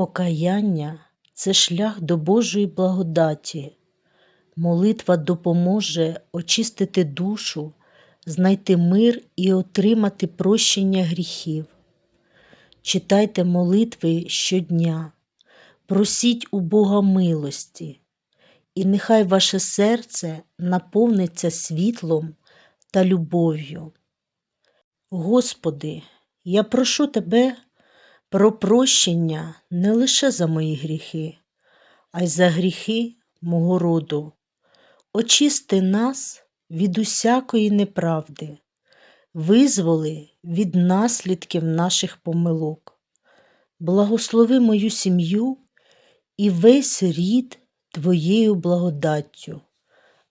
Покаяння це шлях до Божої благодаті. Молитва допоможе очистити душу, знайти мир і отримати прощення гріхів. Читайте молитви щодня, просіть у Бога милості, і нехай ваше серце наповниться світлом та любов'ю. Господи, я прошу Тебе про прощення не лише за мої гріхи, а й за гріхи мого роду. Очисти нас від усякої неправди, визволи від наслідків наших помилок. Благослови мою сім'ю і весь рід Твоєю благодаттю.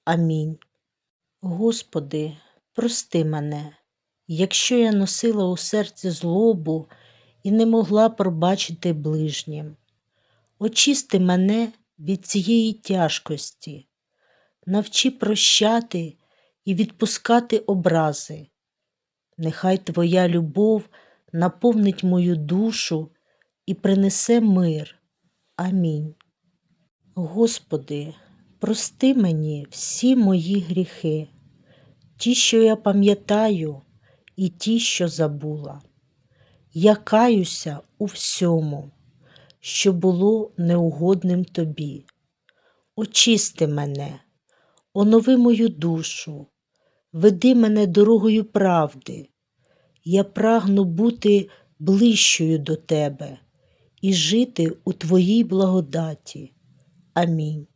Амінь. Господи, прости мене, якщо я носила у серці злобу і не могла пробачити ближнім. Очисти мене від цієї тяжкості, навчи прощати і відпускати образи. Нехай Твоя любов наповнить мою душу і принесе мир. Амінь. Господи, прости мені всі мої гріхи, ті, що я пам'ятаю, і ті, що забула. Я каюся у всьому, що було неугодним тобі. Очисти мене, онови мою душу, веди мене дорогою правди. Я прагну бути ближчою до тебе і жити у Твоїй благодаті. Амінь.